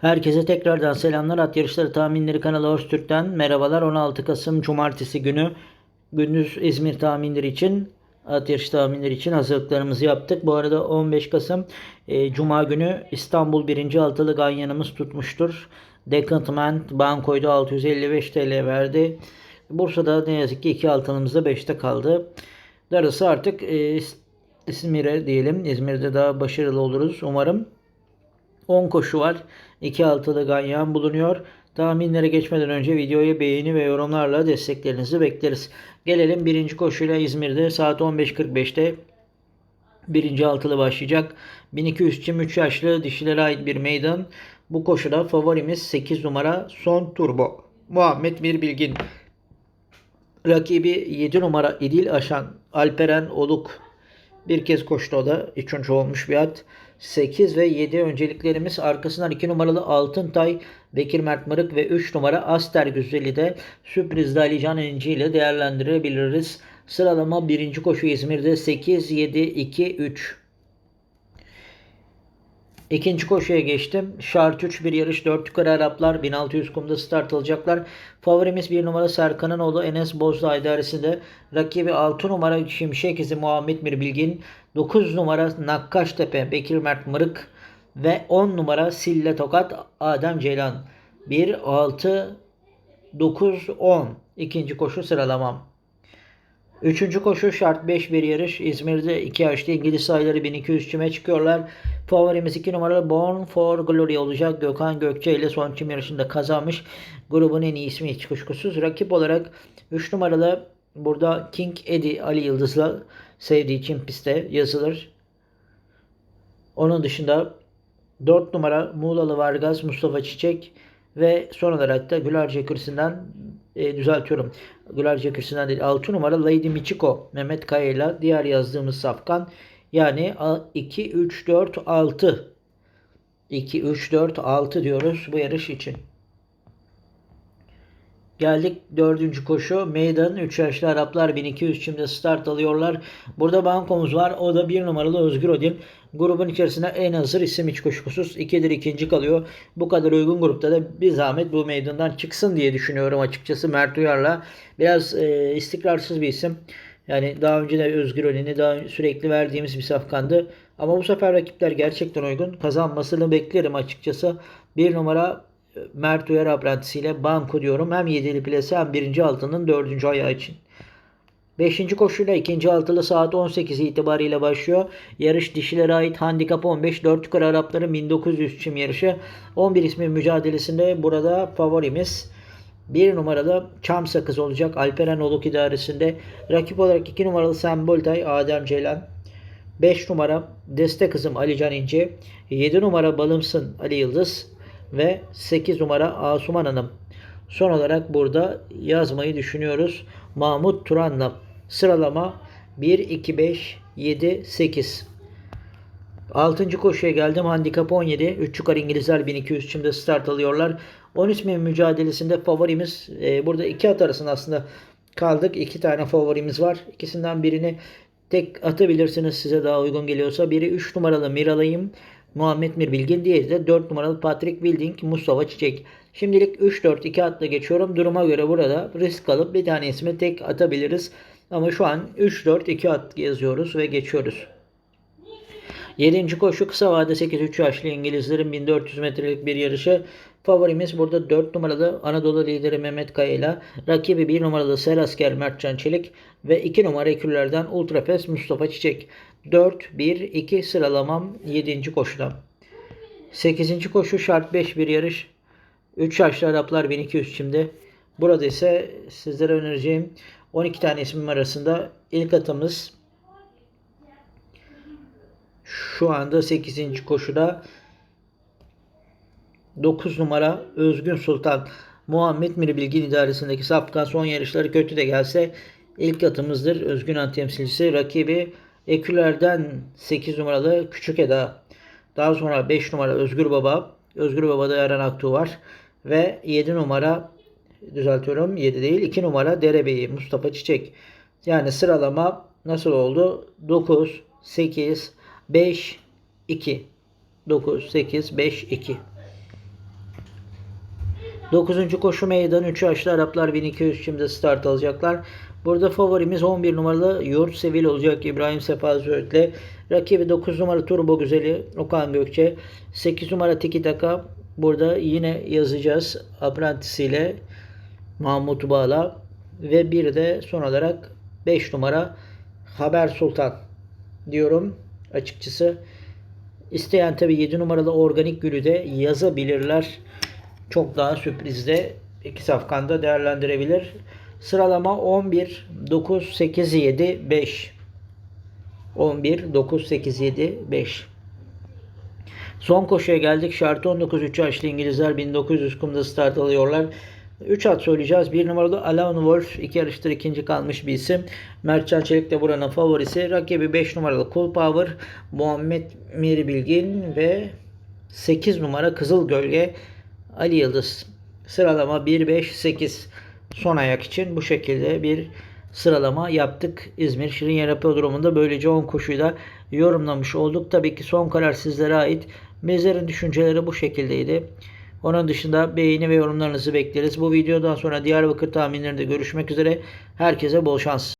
Herkese tekrardan selamlar. At Yarışları Tahminleri kanalı Öztürk'ten merhabalar. 16 Kasım Cumartesi günü gündüz İzmir tahminleri için at yarışı tahminleri için hazırlıklarımızı yaptık. Bu arada 15 Kasım e, Cuma günü İstanbul 1. altılı ganyanımız tutmuştur. Decantment Bankoy'da 655 TL verdi. Bursa'da ne yazık ki 2 altınımız da 5'te kaldı. Darısı artık e, İzmir'e diyelim. İzmir'de daha başarılı oluruz umarım. 10 koşu var. 2 altılı ganyan bulunuyor. Tahminlere geçmeden önce videoyu beğeni ve yorumlarla desteklerinizi bekleriz. Gelelim birinci koşuyla İzmir'de saat 15.45'te birinci altılı başlayacak. 1200 çim 3 yaşlı dişilere ait bir meydan. Bu koşuda favorimiz 8 numara Son Turbo. Muhammed Mir Bilgin. Rakibi 7 numara İdil Aşan Alperen Oluk. Bir kez koştu o da. Üçüncü olmuş bir at. 8 ve 7 önceliklerimiz arkasından 2 numaralı Altıntay, Bekir Mert Mırık ve 3 numara Aster Güzeli de sürprizli Ali Can İnci ile değerlendirebiliriz. Sıralama 1. koşu İzmir'de 8, 7, 2, 3. İkinci koşuya geçtim. Şart 3 bir yarış 4 yukarı Araplar 1600 kumda start alacaklar. Favorimiz 1 numara Serkan'ın oğlu Enes Bozdağ idaresinde. Rakibi 6 numara Şimşek izi Muhammed Mir Bilgin. 9 numara Nakkaştepe Bekir Mert Mırık. Ve 10 numara Sille Tokat Adem Ceylan. 1, 6, 9, 10. İkinci koşu sıralamam. Üçüncü koşu şart 5 bir yarış. İzmir'de 2 yaşlı İngiliz sayıları 1200 çime çıkıyorlar. Favorimiz 2 numaralı Born for Glory olacak. Gökhan Gökçe ile son çim yarışında kazanmış. Grubun en iyi ismi hiç kuşkusuz. Rakip olarak 3 numaralı burada King Eddie Ali Yıldız'la sevdiği çim pistte yazılır. Onun dışında 4 numara Muğlalı Vargas Mustafa Çiçek ve son olarak da Gülerce Kürsü'nden e, düzeltiyorum. Gülerce Kürsü'nden değil 6 numara Lady Michiko Mehmet Kaya ile diğer yazdığımız safkan yani 2, 3, 4, 6 2, 3, 4, 6 diyoruz bu yarış için. Geldik dördüncü koşu. Meydan 3 yaşlı Araplar 1200 çimde start alıyorlar. Burada bankomuz var. O da bir numaralı Özgür Odin. Grubun içerisinde en hazır isim hiç kuşkusuz. İkidir ikinci kalıyor. Bu kadar uygun grupta da bir zahmet bu meydandan çıksın diye düşünüyorum açıkçası Mert Uyar'la. Biraz e, istikrarsız bir isim. Yani daha önce de Özgür Odin'i daha sürekli verdiğimiz bir safkandı. Ama bu sefer rakipler gerçekten uygun. Kazanmasını beklerim açıkçası. Bir numara Mert Uyar aprentisiyle banko diyorum. Hem 7'li plase hem 1. altının 4. ayağı için. 5. koşuyla 2. altılı saat 18 itibariyle başlıyor. Yarış dişilere ait handikap 15. 4 yukarı Arapların 1900 çim yarışı. 11 ismi mücadelesinde burada favorimiz. 1 numaralı Çam Sakız olacak Alperen Oluk idaresinde. Rakip olarak 2 numaralı Semboltay Adem Ceylan. 5 numara Deste Kızım Ali Can İnce. 7 numara Balımsın Ali Yıldız ve 8 numara Asuman Hanım. Son olarak burada yazmayı düşünüyoruz. Mahmut Turan'la sıralama 1, 2, 5, 7, 8. 6. koşuya geldim. Handikap 17. 3 yukarı İngilizler 1200 çimde start alıyorlar. 13 bin mücadelesinde favorimiz e, burada iki at arasında aslında kaldık. İki tane favorimiz var. İkisinden birini tek atabilirsiniz size daha uygun geliyorsa. Biri 3 numaralı Miralay'ım. Muhammed Mir Bilgin. Diğeri de 4 numaralı Patrick Wilding Mustafa Çiçek. Şimdilik 3-4-2 atla geçiyorum. Duruma göre burada risk alıp bir tane ismi tek atabiliriz. Ama şu an 3-4-2 at yazıyoruz ve geçiyoruz. 7. koşu kısa vade 8-3 yaşlı İngilizlerin 1400 metrelik bir yarışı. Favorimiz burada 4 numaralı Anadolu lideri Mehmet Kaya ile rakibi 1 numaralı Serasker Mertcan Çelik ve 2 numara ekürlerden Ultrafes Mustafa Çiçek. 4, 1, 2 sıralamam 7. koşuda. 8. koşu şart 5 bir yarış. 3 yaşlı Araplar 1200 çimde. Burada ise sizlere önereceğim 12 tane ismim arasında ilk atımız şu anda 8. koşuda 9 numara Özgün Sultan Muhammed Mir Bilgin idaresindeki Safkan son yarışları kötü de gelse ilk atımızdır. Özgün Han temsilcisi rakibi Eküler'den 8 numaralı Küçük Eda. Daha sonra 5 numara Özgür Baba. Özgür Baba'da Eren Aktuğ var. Ve 7 numara düzeltiyorum 7 değil 2 numara Derebeyi Mustafa Çiçek. Yani sıralama nasıl oldu? 9, 8, 5, 2. 9, 8, 5, 2. 9. koşu meydan 3 yaşlı Araplar 1200 şimdi start alacaklar. Burada favorimiz 11 numaralı Yurt Sevil olacak İbrahim Sefa Söğüt'le. Rakibi 9 numara Turbo Güzeli Okan Gökçe. 8 numara Tiki Taka. Burada yine yazacağız. Apprentice ile Mahmut Bağla. Ve bir de son olarak 5 numara Haber Sultan diyorum açıkçası. İsteyen tabi 7 numaralı organik gülü de yazabilirler. Çok daha sürprizde iki safkanda değerlendirebilir. Sıralama 11, 9, 8, 7, 5. 11, 9, 8, 7, 5. Son koşuya geldik. Şartı 19 3 yaşlı İngilizler 1900 kumda start alıyorlar. 3 at söyleyeceğiz. 1 numaralı Alan Wolf. 2 yarıştır ikinci kalmış bir isim. Mertcan Çelik de buranın favorisi. Rakibi 5 numaralı Cool Power. Muhammed Miri Bilgin ve 8 numara Kızıl Gölge Ali Yıldız. Sıralama 1-5-8 son ayak için bu şekilde bir sıralama yaptık. İzmir Şirinyer Apodromu'nda böylece 10 koşuyu da yorumlamış olduk. Tabii ki son karar sizlere ait. Bizlerin düşünceleri bu şekildeydi. Onun dışında beğeni ve yorumlarınızı bekleriz. Bu videodan sonra Diyarbakır tahminlerinde görüşmek üzere. Herkese bol şans.